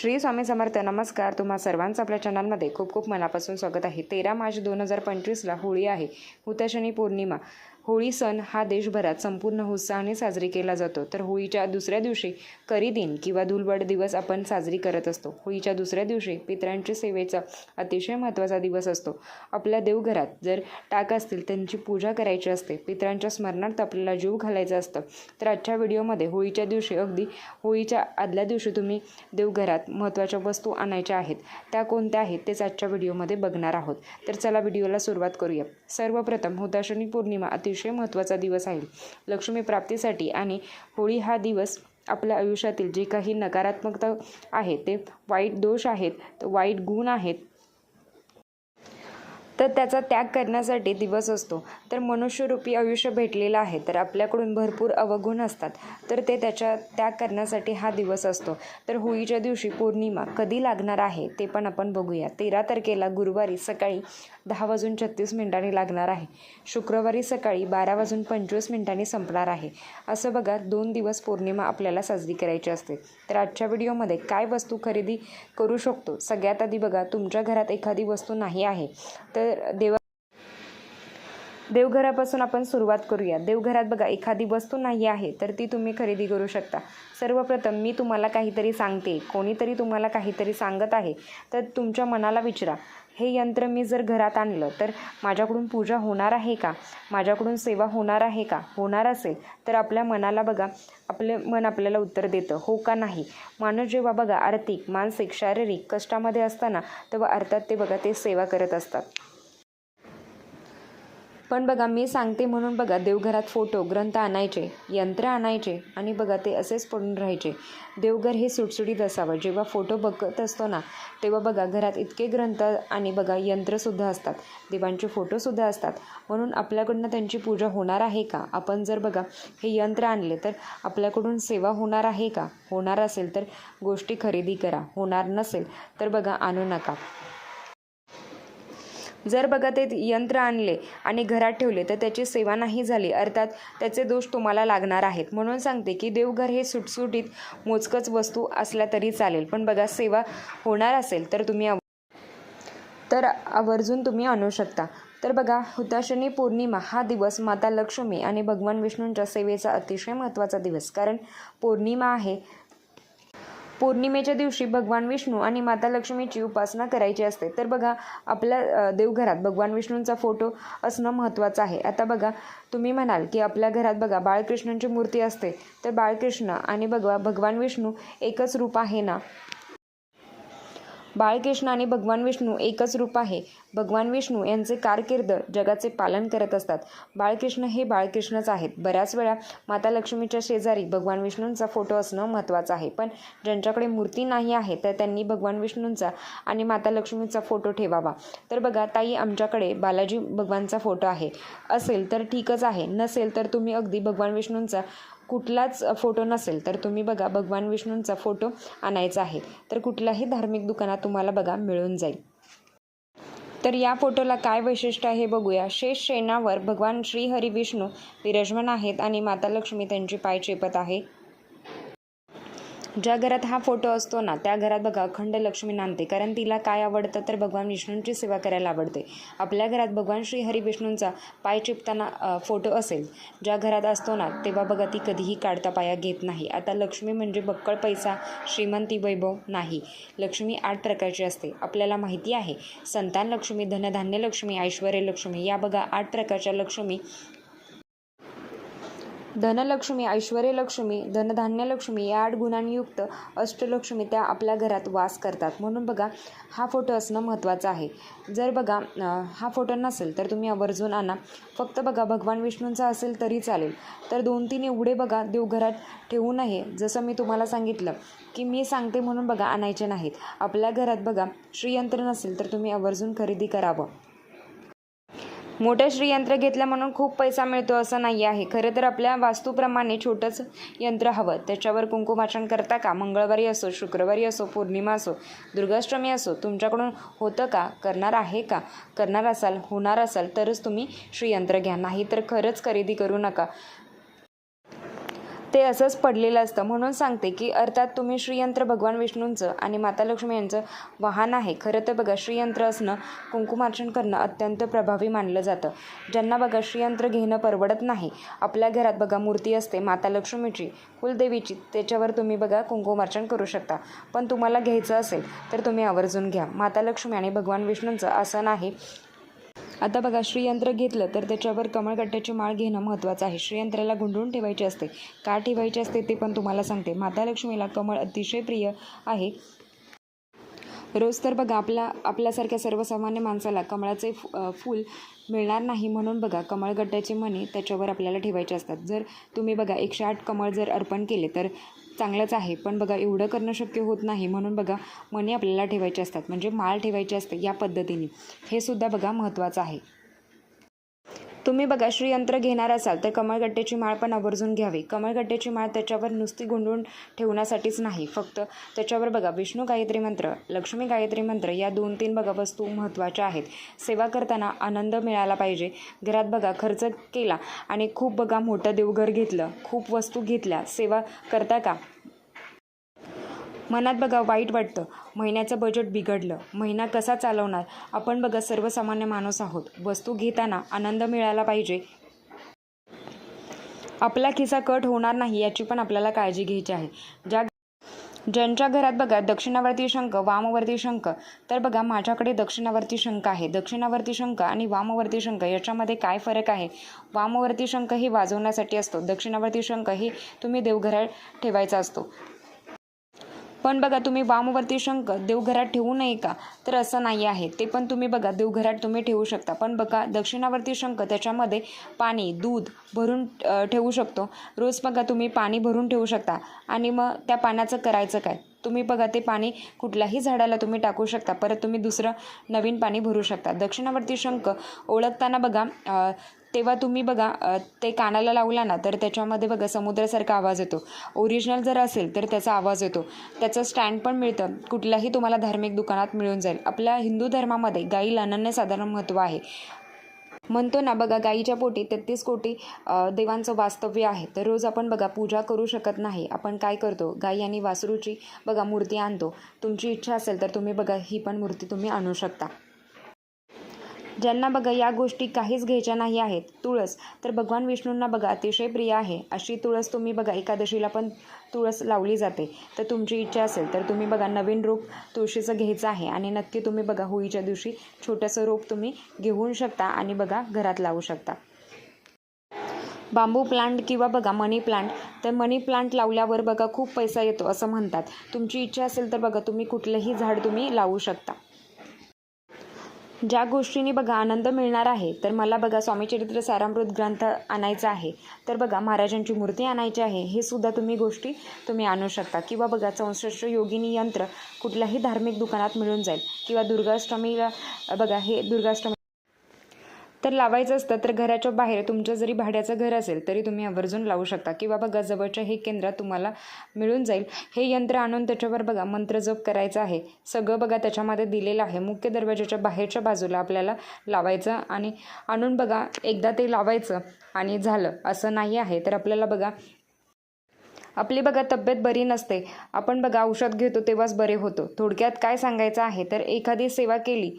श्री स्वामी समर्थ नमस्कार. तुम्हा सर्वांचं आपल्या चॅनलमध्ये खूप खूप मनापासून स्वागत आहे. तेरा मार्च दोन हजार पंचवीसला होळी आहे. हुताशनी पौर्णिमा. होळी सण हा देशभरात संपूर्ण उत्साहाने साजरी केला जातो. तर होळीच्या दुसऱ्या दिवशी करी दिन किंवा धुलवड दिवस आपण साजरी करत असतो. होळीच्या दुसऱ्या दिवशी पितरांच्या सेवेचा अतिशय महत्त्वाचा दिवस असतो. आपल्या देवघरात जर टाक असतील त्यांची पूजा करायची असते पितरांच्या स्मरणार्थ आपल्याला जीव घालायचा असतं. तर आजच्या व्हिडिओमध्ये होळीच्या दिवशी अगदी होळीच्या आदल्या दिवशी तुम्ही देवघरात महत्त्वाच्या वस्तू आणायच्या आहेत. त्या कोणत्या आहेत तेच आजच्या व्हिडिओमध्ये बघणार आहोत. तर चला व्हिडिओला सुरुवात करूया. सर्वप्रथम हुताशनी पौर्णिमा अतिशय अतिशय महत्त्वाचा दिवस आहे. लक्ष्मी प्राप्तीसाठी आणि होळी हा दिवस आपल्या आयुष्यातील जे काही नकारात्मकता आहे ते वाईट दोष आहेत वाईट गुण आहेत तर त्याचा त्याग करण्यासाठी दिवस असतो. तर मनुष्यरूपी आयुष्य भेटलेलं आहे तर आपल्याकडून भरपूर अवगुण असतात. तर ते त्याच्या त्याग करण्यासाठी हा दिवस असतो. तर होळीच्या दिवशी पौर्णिमा कधी लागणार आहे ते पण आपण बघूया. तेरा तारखेला गुरुवारी सकाळी दहा वाजून छत्तीस मिनिटांनी लागणार आहे. शुक्रवारी सकाळी बारा वाजून पंचवीस मिनिटांनी संपणार आहे. असं बघा दोन दिवस पौर्णिमा आपल्याला साजरी करायची असते. तर आजच्या व्हिडिओमध्ये काय वस्तू खरेदी करू शकतो? सगळ्यात आधी बघा तुमच्या घरात एखादी वस्तू नाही आहे तर देवा देवघरापासून आपण सुरुवात करूया. देवघरात बघा एखादी वस्तू नाही आहे तर ती तुम्ही खरेदी करू शकता. सर्वप्रथम मी तुम्हाला काहीतरी सांगते. कोणीतरी तुम्हाला काहीतरी सांगत आहे तर तुमच्या मनाला विचारा. हे यंत्र मी जर घरात आणलं तर माझ्याकडून पूजा होणार आहे का? माझ्याकडून सेवा होणार आहे का? होणार असेल तर आपल्या मनाला बघा आपले मन आपल्याला उत्तर देतं. हो का नाही? माणूस जेव्हा बघा आर्थिक मानसिक शारीरिक कष्टामध्ये असताना तेव्हा अर्थात ते बघा ते सेवा करत असतात. पण बघा मी सांगते म्हणून बघा देवघरात फोटो ग्रंथ आणायचे यंत्र आणायचे आणि बघा ते असेच पडून राहायचे. देवघर हे सुटसुटीत असावं. जेव्हा फोटो बघत असतो ना तेव्हा बघा घरात इतके ग्रंथ आणि बघा यंत्रसुद्धा असतात. देवांचे फोटोसुद्धा असतात. म्हणून आपल्याकडनं त्यांची पूजा होणार आहे का? आपण जर बघा हे यंत्र आणले तर आपल्याकडून सेवा होणार आहे का? होणार असेल तर गोष्टी खरेदी करा. होणार नसेल तर बघा आणू नका. जर बघा ते यंत्र आणले आणि घरात ठेवले तर त्याची सेवा नाही झाली. अर्थात त्याचे दोष तुम्हाला लागणार आहेत. म्हणून सांगते की देवघर हे सुटसुटीत मोजकच वस्तू असल्या तरी चालेल. पण बघा सेवा होणार असेल तर तुम्ही आव- तर आवर्जून तुम्ही आणू शकता. तर बघा हुताशनी पौर्णिमा हा दिवस माता लक्ष्मी आणि भगवान विष्णूंच्या सेवेचा अतिशय महत्त्वाचा दिवस. कारण पौर्णिमा आहे पौर्णिमेच्या दिवशी भगवान विष्णू आणि माता लक्ष्मीची उपासना करायची असते. तर बघा आपल्या देवघरात भगवान विष्णूंचा फोटो असणं महत्त्वाचं आहे. आता बघा तुम्ही म्हणाल की आपल्या घरात बघा बाळकृष्णांची मूर्ती असते. तर बाळकृष्ण आणि बघा भगवान विष्णू एकच रूप आहे ना? बाळकृष्ण आणि भगवान विष्णू एकच रूप आहे. भगवान विष्णू यांचे कारकीर्द जगाचे पालन करत असतात. बाळकृष्ण हे बाळकृष्णच आहेत. बऱ्याच वेळा माता लक्ष्मीच्या शेजारी भगवान विष्णूंचा फोटो असणं महत्त्वाचं आहे. पण ज्यांच्याकडे मूर्ती नाही आहे तर त्यांनी भगवान विष्णूंचा आणि माता लक्ष्मीचा फोटो ठेवावा. तर बघा ताई आमच्याकडे बालाजी भगवानचा फोटो आहे. असेल तर ठीकच आहे. नसेल तर तुम्ही अगदी भगवान विष्णूंचा कुठलाच फोटो नसेल तर तुम्ही बघा भगवान विष्णूंचा फोटो आणायचा आहे. तर कुठल्याही धार्मिक दुकानात तुम्हाला बघा मिळून जाईल. तर या फोटोला काय वैशिष्ट्य आहे बघूया. शेष शेणावर भगवान श्री हरी विष्णू विराजमान आहेत आणि माता लक्ष्मी त्यांची पाय चेपत आहे. ज्या घरात हा फोटो असतो ना त्या घरात बघा अखंड लक्ष्मी नांदते. कारण तिला काय आवडतं तर भगवान विष्णूंची सेवा करायला आवडते. आपल्या घरात भगवान श्री हरी विष्णूंचा पाय चिपताना फोटो असेल ज्या घरात असतो ना तेव्हा बघा ती कधीही काढता पाया घेत नाही. आता लक्ष्मी म्हणजे बक्कळ पैसा श्रीमंती वैभव नाही. लक्ष्मी आठ प्रकारची असते. आपल्याला माहिती आहे संतान लक्ष्मी धनधान्य लक्ष्मी ऐश्वर्य लक्ष्मी या बघा आठ प्रकारच्या लक्ष्मी धनलक्ष्मी ऐश्वर्यलक्ष्मी धनधान्यलक्ष्मी या आठ गुणांयुक्त अष्टलक्ष्मी त्या आपल्या घरात वास करतात. म्हणून बघा हा फोटो असणं महत्त्वाचं आहे. जर बघा हा फोटो नसेल तर तुम्ही आवर्जून आणा. फक्त बघा भगवान विष्णूंचा असेल तरी चालेल. तर दोन तीन एवढे बघा देवघरात ठेवू नये. जसं मी तुम्हाला सांगितलं की मी सांगते म्हणून बघा आणायचे नाहीत. आपल्या घरात बघा श्रीयंत्र नसेल तर तुम्ही आवर्जून खरेदी करावं. मोठं श्रीयंत्र घेतलं म्हणून खूप पैसा मिळतो असं नाही आहे. खरं तर आपल्या वास्तूप्रमाणे छोटंच यंत्र हवं. त्याच्यावर कुंकुमाचन करता का? मंगळवारी असो शुक्रवारी असो पौर्णिमा असो दुर्गाष्टमी असो तुमच्याकडून होतं का? करणार आहे का? करणार असाल होणार असाल तरच तुम्ही श्रीयंत्र घ्या. नाही तर खरंच खरेदी करू नका. ते असंच पडलेलं असतं. म्हणून सांगते की अर्थात तुम्ही श्रीयंत्र भगवान विष्णूंचं आणि माता लक्ष्मी यांचं वाहन आहे. खरं तर बघा श्रीयंत्र असणं कुंकुमार्चन करणं अत्यंत प्रभावी मानलं जातं. ज्यांना बघा श्रीयंत्र घेणं परवडत नाही. आपल्या घरात बघा मूर्ती असते माता लक्ष्मीची कुलदेवीची त्याच्यावर तुम्ही बघा कुंकुमार्चन करू शकता. पण तुम्हाला घ्यायचं असेल तर तुम्ही आवर्जून घ्या. माता लक्ष्मी आणि भगवान विष्णूंचं आसन आहे. आता बघा श्रीयंत्र घेतलं तर त्याच्यावर कमळकट्ट्याची माळ घेणं महत्त्वाचं आहे. श्रीयंत्राला गुंडून ठेवायचे असते. का ठेवायचे असते ते पण तुम्हाला सांगते. माता लक्ष्मीला कमळ अतिशय प्रिय आहे. रोज तर बघा आपल्या आपल्यासारख्या सर्वसामान्य माणसाला कमळाचे फु फूल मिळणार नाही म्हणून बघा कमळगट्ट्याचे मणी त्याच्यावर आपल्याला ठेवायचे असतात. जर तुम्ही बघा एकशे आठ कमळ जर अर्पण केले तर चांगलंच आहे. पण बघा एवढं करणं शक्य होत नाही. म्हणून बघा मणी आपल्याला ठेवायचे असतात. म्हणजे माळ ठेवायची असते या पद्धतीने. हे सुद्धा बघा महत्त्वाचं आहे. तुम्ही बघा श्रीयंत्र घेणार असाल तर कमळगट्ट्याची माळ पण आवर्जून घ्यावी. कमळगट्ट्याची माळ त्याच्यावर नुसती गुंडून ठेवण्यासाठीच नाही. फक्त त्याच्यावर बघा विष्णू गायत्री मंत्र लक्ष्मी गायत्री मंत्र या दोन तीन बघा वस्तू महत्त्वाच्या आहेत. सेवा करताना आनंद मिळाला पाहिजे. घरात बघा खर्च केला आणि खूप बघा मोठं देवघर घेतलं खूप वस्तू घेतल्या. सेवा करता का? मनात बघा वाईट वाटतं. महिन्याचं बजेट बिघडलं. महिना कसा चालवणार? आपण बघा सर्वसामान्य माणूस आहोत. वस्तू घेताना आनंद मिळाला पाहिजे. आपला खिसा कट होणार नाही याची पण आपल्याला काळजी घ्यायची आहे. ज्या ज्यांच्या घरात बघा दक्षिणावर्ती शंख वामवर्ती शंख तर बघा माझ्याकडे दक्षिणावर्ती शंख आहे. दक्षिणावर्ती शंख आणि वामवर्ती शंख याच्यामध्ये काय फरक आहे? वामवर्ती शंख ही वाजवण्यासाठी असतो. दक्षिणावर्ती शंख ही तुम्ही देवघरात ठेवायचा असतो. पण बघा तुम्ही वामवर्ती शंख देवघरात ठेवू नये का? तर असं नाही आहे. ते पण तुम्ही बघा देवघरात तुम्ही ठेवू शकता. पण बघा दक्षिणावर्ती शंख त्याच्यामध्ये पाणी दूध भरून ठेवू शकतो. रोज बघा तुम्ही पाणी भरून ठेवू शकता. आणि मग त्या पाण्याचं करायचं काय? तुम्ही बघा ते पाणी कुठल्याही झाडाला तुम्ही टाकू शकता. परत तुम्ही दुसरं नवीन पाणी भरू शकता. दक्षिणावर्ती शंख ओळखताना बघा तेव्हा तुम्ही बघा ते कानाला लावला ना तर त्याच्यामध्ये बघा समुद्रासारखा आवाज येतो. ओरिजिनल जर असेल तर त्याचा आवाज येतो. त्याचं स्टँड पण मिळतं. कुठल्याही तुम्हाला धार्मिक दुकानात मिळून जाईल. आपल्या हिंदू धर्मामध्ये गाईला अनन्यसाधारण महत्त्व आहे. म्हणतो ना बघा गाईच्या पोटी तेहतीस कोटी देवांचं वास्तव्य आहे. तर रोज आपण बघा पूजा करू शकत नाही. आपण काय करतो? गाई आणि वासरूची बघा मूर्ती आणतो. तुमची इच्छा असेल तर तुम्ही बघा ही पण मूर्ती तुम्ही आणू शकता. ज्यांना बघा या गोष्टी काहीच घ्यायच्या नाही आहेत. तुळस. तर भगवान विष्णूंना बघा अतिशय प्रिय आहे. अशी तुळस तुम्ही बघा एकादशीला पण तुळस लावली जाते. तर तुमची इच्छा असेल तर तुम्ही बघा नवीन रोप तुळशीचं घ्यायचं आहे. आणि नक्की तुम्ही बघा होळीच्या दिवशी छोटंसं रोप तुम्ही घेऊन शकता आणि बघा घरात लावू शकता. बांबू प्लांट किंवा बघा मनी प्लांट. तर मनी प्लांट लावल्यावर बघा खूप पैसा येतो असं म्हणतात. तुमची इच्छा असेल तर बघा तुम्ही कुठलंही झाड तुम्ही लावू शकता. ज्या गोष्टींनी बघा आनंद मिळणार आहे तर मला बघा स्वामीचरित्र सारामृत ग्रंथ आणायचा आहे तर बघा महाराजांची मूर्ती आणायची आहे हे सुद्धा तुम्ही गोष्टी तुम्ही आणू शकता. किंवा बघा चौसष्ट योगिनी यंत्र कुठल्याही धार्मिक दुकानात मिळून जाईल. किंवा दुर्गाष्टमीला बघा हे दुर्गाष्टमी तर लावायचं असतं तर घराच्या बाहेर तुमचं जरी भाड्याचं घर असेल तरी तुम्ही आवर्जून लावू शकता. किंवा बघा जवळच्या हे केंद्रात तुम्हाला मिळून जाईल. हे यंत्र आणून त्याच्यावर बघा मंत्र करायचा करायचं आहे. सगळं बघा त्याच्यामध्ये दिलेलं आहे. मुख्य दरवाजाच्या बाहेरच्या बाजूला आपल्याला लावायचं आणि आणून बघा एकदा ते लावायचं आणि झालं. असं नाही आहे. तर आपल्याला बघा आपली बघा तब्येत बरी नसते. आपण बघा औषध घेतो तेव्हाच बरे होतो. थोडक्यात काय सांगायचं आहे? तर एखादी सेवा केली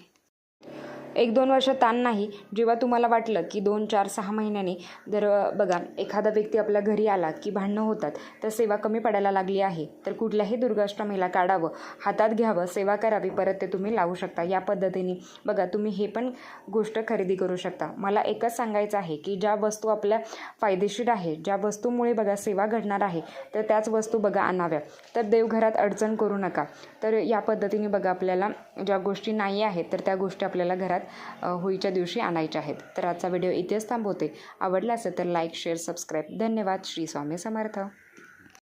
एक दोन वर्ष ताण नाही. जेव्हा तुम्हाला वाटलं की दोन चार सहा महिन्यांनी जर बघा एखादा व्यक्ती आपल्या घरी आला की भांडणं होतात तर सेवा कमी पडायला लागली आहे. तर कुठल्याही दुर्गाष्टमीला काढावं हातात घ्यावं सेवा करावी परत ते तुम्ही लावू शकता. या पद्धतीने बघा तुम्ही हे पण गोष्ट खरेदी करू शकता. मला एकच सांगायचं आहे की ज्या वस्तू आपल्या फायदेशीर आहे ज्या वस्तूमुळे बघा सेवा घडणार आहे तर त्याच वस्तू बघा आणाव्या. तर देवघरात अडचण करू नका. तर या पद्धतीने बघा आपल्याला ज्या गोष्टी नाही आहेत तर त्या गोष्टी आपल्याला घरात होळीच्या दिवशी आणायच्या आहेत. तर आजचा व्हिडिओ इथेच थांबवते. आवडला असेल तर लाईक शेअर सबस्क्राईब धन्यवाद. श्री स्वामी समर्थ.